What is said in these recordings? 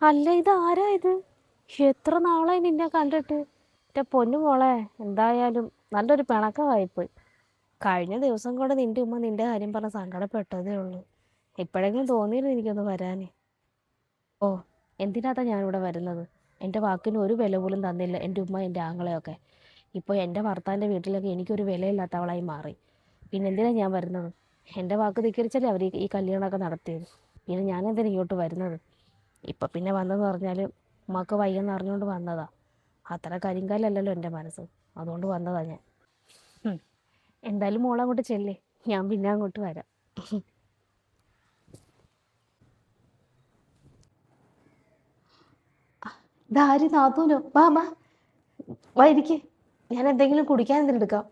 അല്ല ഇത് ആരാ ഇത്? എത്ര നാളായി നിന്നെ കണ്ടിട്ട്? എന്റെ പൊന്നു മോളെ എന്തായാലും നല്ലൊരു പിണക്കമായിപ്പോയി. കഴിഞ്ഞ ദിവസം കൂടെ നിന്റെ ഉമ്മ നിന്റെ കാര്യം പറഞ്ഞ സങ്കടപ്പെട്ടതേ ഉള്ളൂ. ഇപ്പോഴെങ്കിലും തോന്നിയിരുന്നു എനിക്കൊന്ന് വരാൻ ഓ എന്തിനാത്താ ഞാനിവിടെ വരുന്നത്? എന്റെ വാക്കിന് ഒരു വില പോലും തന്നില്ല എന്റെ ഉമ്മ എന്റെ ആങ്ങളെയൊക്കെ. ഇപ്പോൾ എന്റെ ഭർത്താവിന്റെ വീട്ടിലൊക്കെ എനിക്കൊരു വിലയില്ലാത്തവളായി മാറി. പിന്നെ എന്തിനാണ് ഞാൻ വരുന്നത്? എന്റെ വാക്ക് ധിക്കരിച്ചല്ലേ അവർ ഈ കല്യാണമൊക്കെ നടത്തിയത്? പിന്നെ ഞാൻ എന്തിനാ ഇങ്ങോട്ട് വരുന്നത്? ഇപ്പം പിന്നെ വന്നതെന്ന് പറഞ്ഞാൽ മക്ക വയ്യെന്ന് അറിഞ്ഞുകൊണ്ട് വന്നതാ. അത്ര കരിങ്കാലല്ലല്ലോ എന്റെ മനസ്സ്. അതുകൊണ്ട് വന്നതാ ഞാൻ. എന്തായാലും മോളെ അങ്ങോട്ട് ചെല്ലേ. ഞാൻ പിന്നെ അങ്ങോട്ട് വരാം. ദാരി നാത്തൂനോ? വാ വാ. വാ ഇരിക്ക്. ഞാൻ എന്തെങ്കിലും കുടിക്കാൻ എന്തെങ്കിലും എടുക്കാം.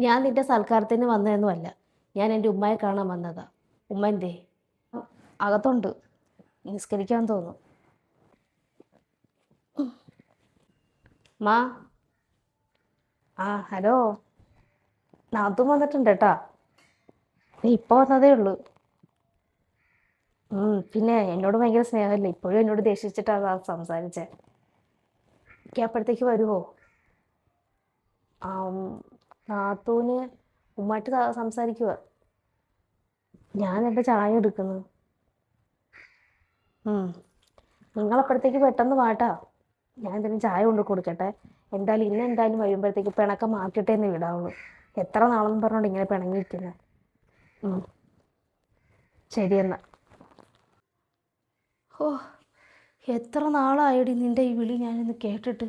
ഞാൻ നിന്റെ സൽക്കാരത്തിന് വന്നതൊന്നുമല്ല ഞാൻ എന്റെ ഉമ്മയെ കാണാൻ വന്നതാ. ഉമ്മ എന്തേ? അകത്തുണ്ട്. നിസ്കരിക്കാൻ തോന്നുന്നു മാ. ആ ഹലോ. നാത്തും വന്നിട്ടുണ്ട് കേട്ടാ. നീ ഇപ്പോൾ വന്നതേ ഉള്ളൂ. പിന്നെ എന്നോട് ഭയങ്കര സ്നേഹമല്ലേ? ഇപ്പോഴും എന്നോട് ദേഷിച്ചിട്ടാണ് സംസാരിച്ചേ. എനിക്ക് അപ്പോഴത്തേക്ക് വരുമോ നാത്തൂന് ഉമ്മായിട്ട് സംസാരിക്കുക ഞാൻ എന്റെ ചായ എടുക്കുന്നു. നിങ്ങളപ്പോഴത്തേക്ക് പെട്ടെന്ന് വാട്ടാ. ഞാൻ എന്തെങ്കിലും ചായ കൊണ്ട് കൊടുക്കട്ടെ. എന്തായാലും ഇന്ന് എന്തായാലും വരുമ്പോഴത്തേക്ക് പിണക്കം മാറ്റട്ടെ എന്ന് വിടാവുള്ളൂ. എത്ര നാളെന്ന് പറഞ്ഞോണ്ട് ഇങ്ങനെ പിണങ്ങിയിരിക്കുന്നത് എന്നാ. ഓ എത്ര നാളായടി നിന്റെ ഈ വിളി ഞാനിന്ന് കേട്ടിട്ട്.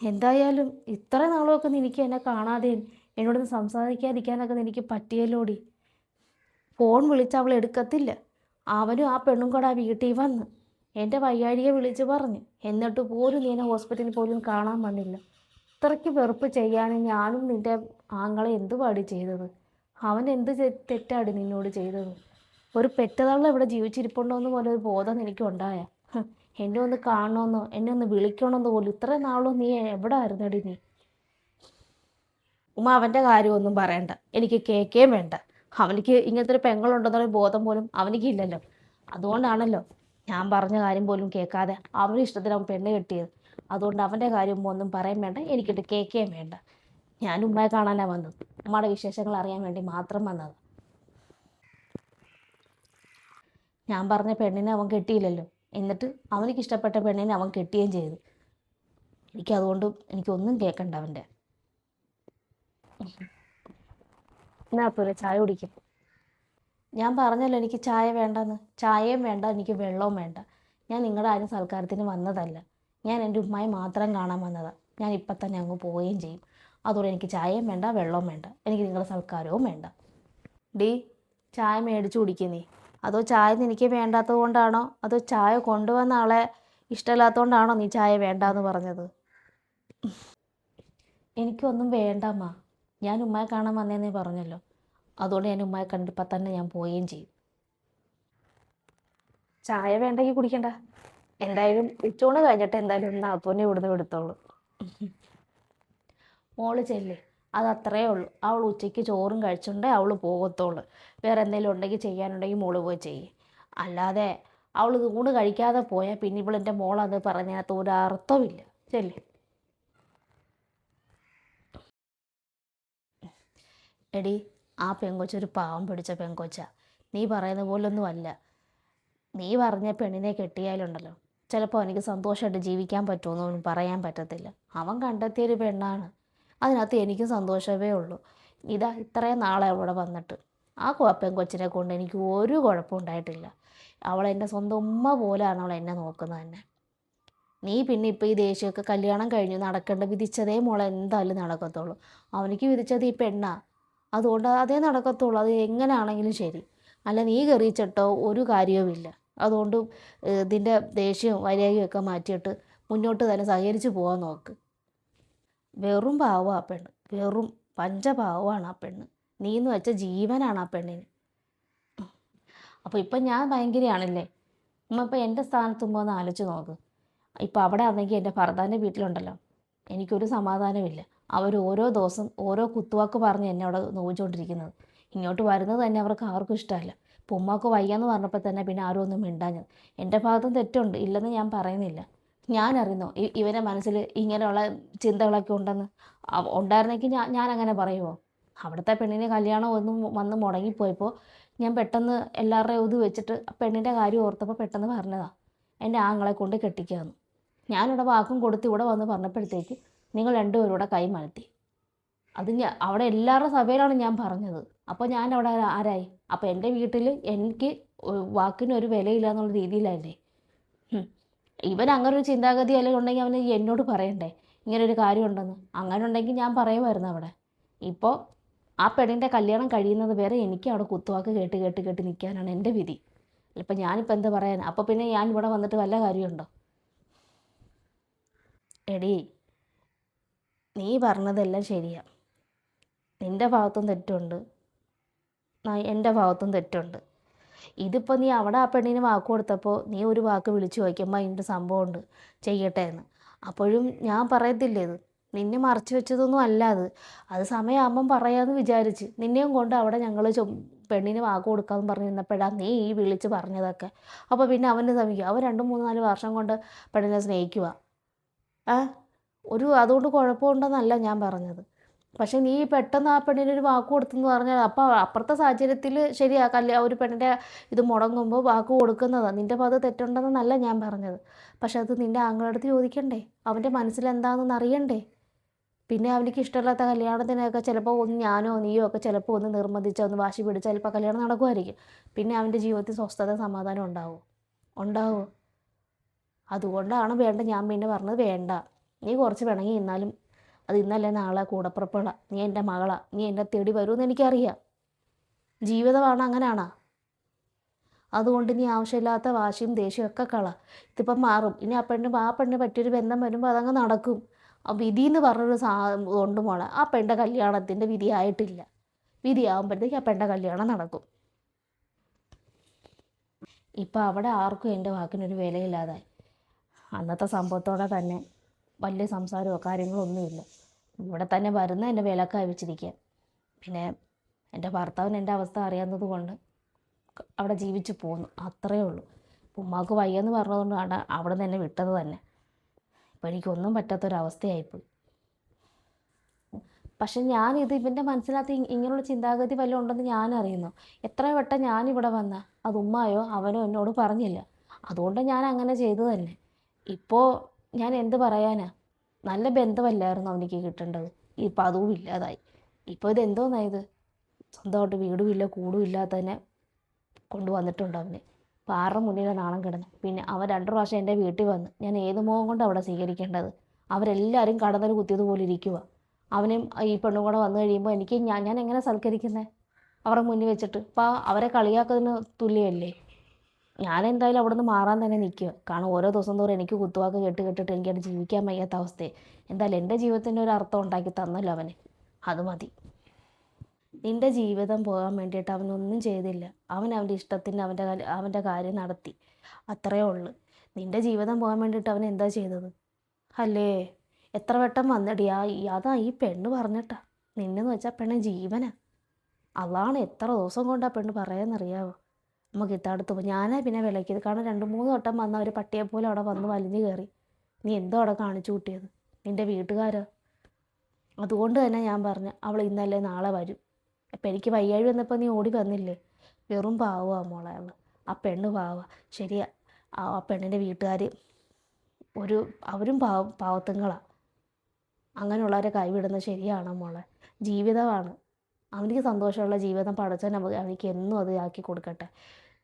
എന്തായാലും ഇത്ര നാളുമൊക്കെ നിനക്ക് എന്നെ കാണാതെയും എന്നോടൊന്ന് സംസാരിക്കാതിരിക്കാനൊക്കെ നിനക്ക് പറ്റിയല്ലോടി. ഫോൺ വിളിച്ച് അവൾ എടുക്കത്തില്ല. അവനും ആ പെണ്ണും കൂടെ ആ വീട്ടിൽ വന്ന് എന്റെ വയ്യാഴിയെ വിളിച്ച് പറഞ്ഞു. എന്നിട്ട് പോലും നീ എന്നെ ഹോസ്പിറ്റലിൽ പോലും കാണാൻ വന്നില്ല. ഇത്രയ്ക്ക് വെറുപ്പ് ചെയ്യാണ് ഞാനും നിന്റെ ആങ്ങളെ എന്ത് പാടി ചെയ്തത്? അവൻ എന്ത് തെറ്റാടി നിന്നോട് ചെയ്തത്? ഒരു പെറ്റതള്ള ഇവിടെ ജീവിച്ചിരിപ്പുണ്ടോയെന്ന് പോലെ ഒരു ബോധം എനിക്കുണ്ടായ. എന്നെ ഒന്ന് കാണണമെന്നോ എന്നെ ഒന്ന് വിളിക്കണമെന്നോ പോലും ഇത്രയും നാളും നീ എവിടെ ആയിരുന്നടി നീ? ഉമ്മ അവന്റെ കാര്യമൊന്നും പറയണ്ട. എനിക്ക് കേൾക്കുകയും വേണ്ട. അവനിക്ക് ഇങ്ങനത്തെ ഒരു പെങ്ങളുണ്ടെന്നൊരു ബോധം പോലും അവനിക്ക് ഇല്ലല്ലോ അതുകൊണ്ടാണല്ലോ ഞാൻ പറഞ്ഞ കാര്യം പോലും കേൾക്കാതെ അവന് ഇഷ്ടത്തിന് അവൻ പെണ്ണ് കെട്ടിയത്. അതുകൊണ്ട് അവന്റെ കാര്യം ഒന്നും പറയാൻ വേണ്ട എനിക്കിട്ട് കേൾക്കുകയും വേണ്ട. ഞാൻ ഉമ്മയെ കാണാനാണ് വന്നത്. ഉമ്മയുടെ വിശേഷങ്ങൾ അറിയാൻ വേണ്ടി മാത്രം വന്നത്. ഞാൻ പറഞ്ഞ പെണ്ണിനെ അവൻ കെട്ടിയില്ലല്ലോ. എന്നിട്ട് അവനിക്ക് ഇഷ്ടപ്പെട്ട പെണ്ണിനെ അവൻ കെട്ടുകയും ചെയ്തു. എനിക്കതുകൊണ്ട് എനിക്കൊന്നും കേൾക്കണ്ട അവന്റെ. എന്നാ പോലെ ചായ കുടിക്കും. ഞാൻ പറഞ്ഞല്ലോ എനിക്ക് ചായ വേണ്ടെന്ന്. ചായയും വേണ്ട എനിക്ക് വെള്ളവും വേണ്ട. ഞാൻ നിങ്ങളുടെ ആരും സൽക്കാരത്തിന് വന്നതല്ല. ഞാൻ എന്റെ ഉമ്മായി മാത്രം കാണാൻ വന്നതാണ് ഞാൻ ഇപ്പം തന്നെ അങ്ങ് പോവുകയും ചെയ്യും. അതുകൊണ്ട് എനിക്ക് ചായയും വേണ്ട വെള്ളവും വേണ്ട. എനിക്ക് നിങ്ങളുടെ സൽക്കാരവും വേണ്ട. ഡി ചായ മേടിച്ച് കുടിക്കുന്നേ അതോ ചായ നിനക്ക് വേണ്ടാത്തത് കൊണ്ടാണോ? അതോ ചായ കൊണ്ടുവന്ന ആളെ ഇഷ്ടമില്ലാത്തതുകൊണ്ടാണോ നീ ചായ വേണ്ടാന്ന് പറഞ്ഞത്? എനിക്കൊന്നും വേണ്ടമ്മ ഞാൻ ഉമ്മയെ കാണാൻ വന്നേന്നേ പറഞ്ഞല്ലോ. അതുകൊണ്ട് ഞാൻ ഉമ്മയെ കണ്ടപ്പോൾ തന്നെ ഞാൻ പോവുകയും ചെയ്യും. ചായ വേണ്ടെങ്കിൽ കുടിക്കണ്ട. എന്തായാലും ഉച്ചോണ് കഴിഞ്ഞിട്ട് എന്തായാലും ഒന്ന് അതുപോലെ ഇവിടുന്ന് എടുത്തോളൂ മോൾ ചെല്ലേ. അത് അത്രേ ഉള്ളൂ. അവൾ ഉച്ചയ്ക്ക് ചോറും കഴിച്ചുകൊണ്ടേ അവൾ പോകത്തുള്ളൂ വേറെ എന്തെങ്കിലും ഉണ്ടെങ്കിൽ ചെയ്യാനുണ്ടെങ്കിൽ മോൾ പോയി ചെയ്യും. അല്ലാതെ അവൾ ഊണ് കഴിക്കാതെ പോയാൽ പിന്നെ ഇവളെന്റെ മോളത് പറഞ്ഞതിനകത്ത് ഒരു അർത്ഥമില്ല ചെല്ലേ. എടി ആ പെങ്കൊച്ച ഒരു പാവം പിടിച്ച പെങ്കൊച്ച. നീ പറയുന്ന പോലൊന്നും അല്ല. നീ പറഞ്ഞ പെണ്ണിനെ കെട്ടിയാലുണ്ടല്ലോ. ചിലപ്പോൾ എനിക്ക് സന്തോഷമായിട്ട് ജീവിക്കാൻ പറ്റുമെന്നൊന്നും പറയാൻ പറ്റത്തില്ല. അവൻ കണ്ടെത്തിയൊരു പെണ്ണാണ്. അതിനകത്ത് എനിക്കും സന്തോഷമേ ഉള്ളൂ. ഇതാ ഇത്രയും നാളെ അവിടെ വന്നിട്ട്. ആ പെങ്കൊച്ചിനെ കൊണ്ട് എനിക്ക് ഒരു കുഴപ്പം ഉണ്ടായിട്ടില്ല. അവൾ എന്റെ സ്വന്തം ഉമ്മ പോലെയാണ് അവൾ എന്നെ നോക്കുന്നത് തന്നെ. നീ പിന്നെ ഇപ്പോൾ ഈ ദേഷ്യമൊക്കെ കല്യാണം കഴിഞ്ഞു നടക്കേണ്ട വിധിച്ചതേ മോളെ എന്തായാലും നടക്കത്തുള്ളൂ. അവനിക്ക് വിധിച്ചത് ഈ പെണ്ണാ. അതുകൊണ്ട് അതേ നടക്കത്തുള്ളൂ. അത് എങ്ങനെയാണെങ്കിലും ശരി. അല്ല നീ കയറിച്ചിട്ടോ ഒരു കാര്യവുമില്ല. അതുകൊണ്ട് ഇതിന്റെ ദേഷ്യവും വൈരാഗ്യവും ഒക്കെ മാറ്റിയിട്ട് മുന്നോട്ട് തന്നെ സഹകരിച്ച് പോകാൻ നോക്ക്. വെറും പാവം ആ പെണ്ണ്. വെറും പഞ്ചപാവമാണ് ആ പെണ്ണ്. നീ എന്ന് വെച്ച ജീവനാണ് ആ പെണ്ണിന്. അപ്പോൾ ഇപ്പം ഞാൻ ഭയങ്കരയാണല്ലേ? ഉമ്മ ഇപ്പം എന്റെ സ്ഥാനത്ത് ഉമ്മ ഒന്ന് ആലോചിച്ച് നോക്ക്. ഇപ്പം അവിടെ ആണെങ്കിൽ എന്റെ ഭർത്താവിന്റെ വീട്ടിലുണ്ടല്ലോ. എനിക്കൊരു സമാധാനമില്ല അവർ ഓരോ ദിവസം ഓരോ കുത്തുവാക്ക് പറഞ്ഞ് എന്നെ അവിടെ നോവിച്ചുകൊണ്ടിരിക്കുന്നത് ഇങ്ങോട്ട് വരുന്നത് തന്നെ അവർക്ക് ആർക്കും ഇഷ്ടമല്ല. ഇപ്പോൾ ഉമ്മാക്ക് വയ്യാന്ന് പറഞ്ഞപ്പോൾ തന്നെ പിന്നെ ആരും ഒന്നും മിണ്ടാഞ്ഞത് എന്റെ ഭാഗത്തും തെറ്റുണ്ട്. ഇല്ലെന്ന് ഞാൻ പറയുന്നില്ല. ഞാൻ അറിയുന്നു ഇവന്റെ മനസ്സിൽ ഇങ്ങനെയുള്ള ചിന്തകളൊക്കെ ഉണ്ടെന്ന്? ഉണ്ടായിരുന്നെങ്കിൽ ഞാൻ ഞാൻ അങ്ങനെ പറയുമോ അവിടുത്തെ പെണ്ണിന് കല്യാണം ഒന്നും വന്ന് മുടങ്ങിപ്പോയപ്പോൾ ഞാൻ പെട്ടെന്ന് എല്ലാവരുടെയും ഇത് വെച്ചിട്ട് പെണ്ണിന്റെ കാര്യം ഓർത്തപ്പോൾ പെട്ടെന്ന് പറഞ്ഞതാണ് എന്റെ ആങ്ങളെ കൊണ്ട് കെട്ടിക്കാന്ന്. ഞാനിവിടെ വാക്കും കൊടുത്ത് ഇവിടെ വന്ന് പറഞ്ഞപ്പോഴത്തേക്ക് നിങ്ങൾ രണ്ടുപേരും കൂടെ കൈ മലത്തി അത് ഞാൻ അവിടെ എല്ലാവരുടെ സഭയിലാണ് ഞാൻ പറഞ്ഞത്. അപ്പോൾ ഞാൻ അവിടെ ആരായി? അപ്പോൾ എന്റെ വീട്ടിൽ എനിക്ക് വാക്കിന് ഒരു വിലയില്ല എന്നുള്ള രീതിയിലല്ലേ? ഇവൻ അങ്ങനെ ഒരു ചിന്താഗതി അല്ലെങ്കിൽ ഉണ്ടെങ്കിൽ അവന് എന്നോട് പറയണ്ടേ? ഇങ്ങനെ ഒരു കാര്യം ഉണ്ടെന്ന്. അങ്ങനെ ഉണ്ടെങ്കിൽ ഞാൻ പറയുമായിരുന്നു അവിടെ. ഇപ്പോൾ ആ പെണ്ണിന്റെ കല്യാണം കഴിയുന്നത് വരെ എനിക്ക് അവിടെ കുത്തുവാക്ക് കേട്ട് കേട്ട് കേട്ട് നിൽക്കാനാണ് എന്റെ വിധി. ഇപ്പം ഞാനിപ്പോൾ എന്താ പറയാൻ അപ്പോൾ പിന്നെ ഞാൻ ഇവിടെ വന്നിട്ട് വല്ല കാര്യമുണ്ടോ? എടി നീ പറഞ്ഞതെല്ലാം ശരിയാ. നിന്റെ ഭാഗത്തും തെറ്റുണ്ട്. എന്റെ ഭാഗത്തും തെറ്റുണ്ട്. ഇതിപ്പോൾ നീ അവിടെ ആ പെണ്ണിന് വാക്ക് കൊടുത്തപ്പോൾ നീ ഒരു വാക്ക് വിളിച്ചു ചോദിക്കുമ്പോൾ അതിന്റെ സംഭവമുണ്ട്. ചെയ്യട്ടെ എന്ന്. അപ്പോഴും ഞാൻ പറയത്തില്ലേ ഇത്. നിന്നെ മറച്ചു വെച്ചതൊന്നും അല്ല അത്. അത് സമയമാകുമ്പം പറയാമെന്ന് വിചാരിച്ച് നിന്നെയും കൊണ്ട് അവിടെ ഞങ്ങൾ പെണ്ണിന് വാക്ക് കൊടുക്കാമെന്ന് പറഞ്ഞ് നിന്നപ്പോഴാണ് നീ ഈ വിളിച്ച് പറഞ്ഞതൊക്കെ. അപ്പോൾ പിന്നെ അവന്റെ സമയം അവൻ രണ്ട് മൂന്ന് നാല് വർഷം കൊണ്ട് പെണ്ണിനെ സ്നേഹിക്കുക ആ? ഒരു അതുകൊണ്ട് കുഴപ്പമുണ്ടെന്നല്ല ഞാൻ പറഞ്ഞത്. പക്ഷേ നീ പെട്ടെന്ന് ആ പെണ്ണിന് ഒരു വാക്ക് കൊടുത്തെന്ന് പറഞ്ഞാൽ അപ്പോൾ അപ്പുറത്തെ സാഹചര്യത്തിൽ ശരിയാ കല്യാ ഒരു പെണ്ണിന്റെ ഇത് മുടങ്ങുമ്പോൾ വാക്ക് കൊടുക്കുന്നതാണ് നിന്റെ ഭാഗത്ത് തെറ്റുണ്ടെന്നല്ല ഞാൻ പറഞ്ഞത്. പക്ഷെ അത് നിന്റെ ആങ്ങളുടെ അടുത്ത് ചോദിക്കണ്ടേ? അവന്റെ മനസ്സിൽ എന്താണെന്ന് അറിയണ്ടേ? പിന്നെ അവനിക്ക് ഇഷ്ടമില്ലാത്ത കല്യാണത്തിനൊക്കെ ചിലപ്പോൾ ഒന്ന് ഞാനോ നീയോ ഒക്കെ ചിലപ്പോൾ ഒന്ന് നിർബന്ധിച്ചോ ഒന്ന് വാശി പിടിച്ചാൽ ചിലപ്പോൾ കല്യാണം നടക്കുമായിരിക്കും. പിന്നെ അവന്റെ ജീവിതത്തിൽ സ്വസ്ഥത സമാധാനം ഉണ്ടാവുമോ ഉണ്ടാവുമോ അതുകൊണ്ടാണ് വേണ്ട ഞാൻ പിന്നെ പറഞ്ഞത് വേണ്ട. നീ കുറച്ച് പിണങ്ങി നിന്നാലും അത് ഇന്നല്ലേ നാളെ കൂടപ്പുറപ്പുള്ള നീ എന്റെ മകളാ. നീ എന്റെ തേടി വരുമെന്ന് എനിക്കറിയാം. ജീവിതമാണ് അങ്ങനെയാണോ അതുകൊണ്ട് നീ ആവശ്യമില്ലാത്ത വാശിയും ദേഷ്യവും ഒക്കെ കള. ഇതിപ്പം മാറും. ഇനി ആ പെണ്ണ് ആ പെണ്ണിന് പറ്റിയൊരു ബന്ധം വരുമ്പോൾ അതങ്ങ് നടക്കും. ആ വിധി എന്ന് പറഞ്ഞൊരു സാ ഉണ്ട് മോളെ. ആ പെണ്ണിന്റെ കല്യാണത്തിന്റെ വിധി ആയിട്ടില്ല വിധി ആകുമ്പോഴത്തേക്ക് ആ പെണ്ണിന്റെ കല്യാണം നടക്കും. ഇപ്പം അവിടെ ആർക്കും എന്റെ വാക്കിനൊരു വിലയില്ലാതായി. അന്നത്തെ സംഭവത്തോടെ തന്നെ വലിയ സംസാരമോ കാര്യങ്ങളോ ഒന്നുമില്ല. ഇവിടെ തന്നെ വരുന്ന എന്റെ വിലക്കായി വെച്ചിരിക്കുക പിന്നെ എന്റെ ഭർത്താവിന് എന്റെ അവസ്ഥ അറിയാവുന്നത് കൊണ്ട് അവിടെ ജീവിച്ചു പോന്നു അത്രയേ ഉള്ളൂ. ഉമ്മാക്ക് വയ്യെന്ന് പറഞ്ഞതുകൊണ്ടാണ് അവിടെ നിന്ന് എന്നെ വിട്ടത് തന്നെ. ഇപ്പം എനിക്കൊന്നും പറ്റാത്തൊരവസ്ഥയായിപ്പോയി. പക്ഷെ ഞാനിത് ഇവന്റെ മനസ്സിനകത്ത് ഇങ്ങനെയുള്ള ചിന്താഗതി വല്ലതും ഉണ്ടെന്ന് ഞാൻ അറിയുന്നു എത്ര വട്ടം ഞാനിവിടെ വന്ന അത് ഉമ്മായോ അവനോ എന്നോട് പറഞ്ഞില്ല. അതുകൊണ്ട് ഞാൻ അങ്ങനെ ചെയ്തു തന്നെ. ഇപ്പോൾ ഞാൻ എന്ത് പറയാനാ? നല്ല ബന്ധമല്ലായിരുന്നു അവനിക്ക് കിട്ടേണ്ടത്? ഇപ്പം അതും ഇല്ലാതായി. ഇപ്പോൾ ഇത് എന്തോന്നായത്? സ്വന്തമായിട്ട് വീടും ഇല്ല കൂടും ഇല്ലാത്തതിനെ കൊണ്ടുവന്നിട്ടുണ്ട് അവന്. പാറ മുന്നിലെ നാണം കിടന്നു? പിന്നെ അവൻ രണ്ടു പ്രാവശ്യം എന്റെ വീട്ടിൽ വന്ന് ഞാൻ ഏത് മുഖം കൊണ്ട് അവിടെ സ്വീകരിക്കേണ്ടത്? അവരെല്ലാവരും കടന്നൽ കുത്തിയതുപോലെ ഇരിക്കുക അവനും ഈ പെണ്ണും കൂടെ വന്നു കഴിയുമ്പോൾ എനിക്ക് ഞാൻ ഞാൻ എങ്ങനെ സൽക്കരിക്കുന്നത് അവരുടെ മുന്നിൽ വെച്ചിട്ട്. അപ്പോൾ അവരെ കളിയാക്കുന്നതിന് തുല്യമല്ലേ? ഞാൻ എന്തായാലും അവിടെ നിന്ന് മാറാൻ തന്നെ നിൽക്കുക കാരണം ഓരോ ദിവസം തോറും എനിക്ക് കുത്തുവാക്ക് കേട്ട് കേട്ടിട്ട് എനിക്കത് ജീവിക്കാൻ വയ്യാത്ത അവസ്ഥയെ. എന്തായാലും എന്റെ ജീവിതത്തിന്റെ ഒരു അർത്ഥം ഉണ്ടാക്കി തന്നല്ലോ അവന്. അത് മതി. നിന്റെ ജീവിതം പോകാൻ വേണ്ടിയിട്ട് അവനൊന്നും ചെയ്തില്ല. അവൻ അവന്റെ ഇഷ്ടത്തിന് അവന്റെ അവന്റെ കാര്യം നടത്തി. അത്രയേ ഉള്ളൂ. നിന്റെ ജീവിതം പോകാൻ വേണ്ടിയിട്ട് അവൻ എന്താ ചെയ്തത്? അല്ലേ? എത്ര വട്ടം വന്നടി? ആ അതാ ഈ പെണ്ണ് പറഞ്ഞിട്ടാ. നിന്നെന്ന് വെച്ചാൽ പെണ്ണ് ജീവനാ. അതാണ് എത്ര ദിവസം കൊണ്ട് ആ പെണ്ണ് പറയാന്നറിയാവോ? നമുക്ക് ഇത്തടുത്ത് പോയി ഞാനാ പിന്നെ വിളക്കിയത് കാരണം രണ്ട് മൂന്ന് വട്ടം വന്ന ഒരു പട്ടിയെ പോലെ അവിടെ വന്ന് വലിഞ്ഞു കയറി. നീ എന്തോ അവിടെ കാണിച്ചു കൂട്ടിയത്? നിന്റെ വീട്ടുകാരോ? അതുകൊണ്ട് തന്നെ ഞാൻ പറഞ്ഞു അവൾ ഇന്നല്ലേ നാളെ വരും. അപ്പം എനിക്ക് വയ്യാഴി വന്നപ്പോൾ നീ ഓടി വന്നില്ലേ? വെറും പാവുക മോളെ അവൾ. ആ പെണ്ണ് പാവ. ശരിയാ. ആ പെണ്ണിന്റെ വീട്ടുകാർ ഒരു അവരും പാവ പാവത്തുങ്ങളാണ് അങ്ങനെയുള്ളവരെ കൈവിടുന്നത് ശരിയാണോ മോളെ? ജീവിതമാണ്. അവനിക്ക് സന്തോഷമുള്ള ജീവിതം പടച്ചവൻ അവനിക്ക് എന്നും അത് ആക്കി കൊടുക്കട്ടെ.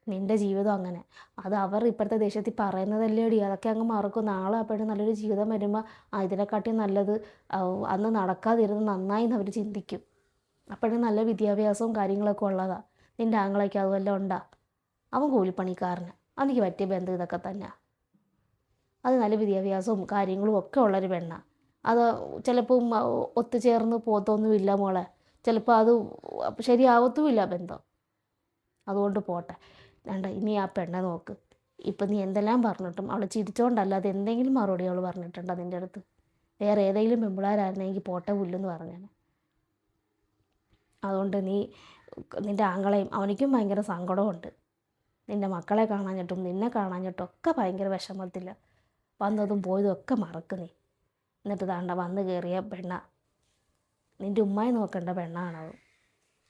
നിന്റെ ജീവിതം അങ്ങനെ. അത് അവർ ഇപ്പോഴത്തെ ദേശത്തിൽ പറയുന്നതല്ലേ അടി അതൊക്കെ അങ്ങ് മറക്കും. നാളെ അപ്പോഴും നല്ലൊരു ജീവിതം വരുമ്പോൾ ആ ഇതിനെക്കാട്ടി നല്ലത് അന്ന് നടക്കാതിരുന്ന് നന്നായി അവർ ചിന്തിക്കും. അപ്പോഴും നല്ല വിദ്യാഭ്യാസവും കാര്യങ്ങളൊക്കെ ഉള്ളതാണ് നിന്റെ ആങ്ങളൊക്കെ അതുമെല്ലാം ഉണ്ടാ. അവൻ കൂലിപ്പണിക്കാരന്. അവനിക്ക് പറ്റിയ ബന്ധം ഇതൊക്കെ തന്നെയാണ് അത് നല്ല വിദ്യാഭ്യാസവും കാര്യങ്ങളും ഒക്കെ ഉള്ളൊരു പെണ്ണ. അത് ചിലപ്പം ഒത്തുചേർന്ന് പോത്തൊന്നുമില്ല മോളെ. ചിലപ്പോൾ അത് ശരിയാവത്തുമില്ല ബന്ധം. അതുകൊണ്ട് പോട്ടെ. വേണ്ട ഇനി ആ പെണ്ണെ നോക്ക്. ഇപ്പം നീ എന്തെല്ലാം പറഞ്ഞിട്ടും അവൾ ചിരിച്ചോണ്ടല്ലാതെ എന്തെങ്കിലും മറുപടി അവൾ പറഞ്ഞിട്ടുണ്ട് നിന്റെ അടുത്ത്? വേറെ ഏതെങ്കിലും പെമ്പിളാരായിരുന്നെങ്കിൽ പോട്ടെ പുല്ലെന്ന് പറഞ്ഞാണ് അതുകൊണ്ട് നീ നിന്റെ ആങ്ങളെയും അവനിക്കും ഭയങ്കര സങ്കടമുണ്ട് നിന്റെ മക്കളെ കാണാഞ്ഞിട്ടും നിന്നെ കാണാഞ്ഞിട്ടും ഒക്കെ ഭയങ്കര വിഷമത്തില്ല വന്നതും പോയതും ഒക്കെ മറക്ക് നീ. എന്നിട്ട് താണ്ട വന്ന് കയറിയ പെണ്ണ. നിന്റെ ഉമ്മായി നോക്കേണ്ട പെണ്ണാണത്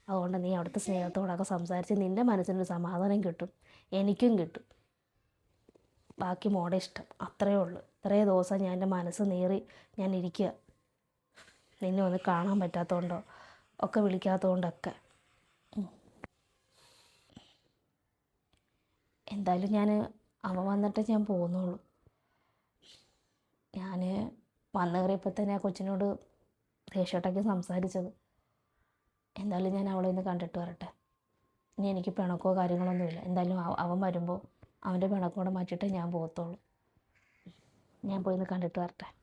അതുകൊണ്ട് നീ അവിടുത്തെ സ്നേഹത്തോടൊക്കെ സംസാരിച്ച് നിന്റെ മനസ്സിനൊരു സമാധാനം കിട്ടും. എനിക്കും കിട്ടും. ബാക്കി മോടെ ഇഷ്ടം. അത്രയേ ഉള്ളൂ. ഇത്രയേ ദിവസം ഞാൻ എന്റെ മനസ്സ് നീറി ഞാൻ ഇരിക്കുക. നിന്നെ ഒന്ന് കാണാൻ പറ്റാത്തതുകൊണ്ടോ? ഒക്കെ വിളിക്കാത്തതുകൊണ്ടൊക്കെ. എന്തായാലും ഞാൻ അവ വന്നിട്ട് ഞാൻ പോകുന്നുള്ളൂ. ഞാൻ വന്നു കയറിയപ്പോൾ തന്നെ ആ കൊച്ചിനോട് ദേഷ്യമായിട്ടൊക്കെ സംസാരിച്ചത്. എന്തായാലും ഞാൻ അവളെ ഒന്ന് കണ്ടിട്ട് വരട്ടെ. ഇനി എനിക്ക് പിണക്കോ കാര്യങ്ങളൊന്നുമില്ല. എന്തായാലും അവ- അവൻ വരുമ്പോൾ അവന്റെ പിണക്കം കൂടെ മാറ്റിയിട്ടേ ഞാൻ പോകത്തുള്ളൂ ഞാൻ പോയി ഒന്ന് കണ്ടിട്ട് വരട്ടെ.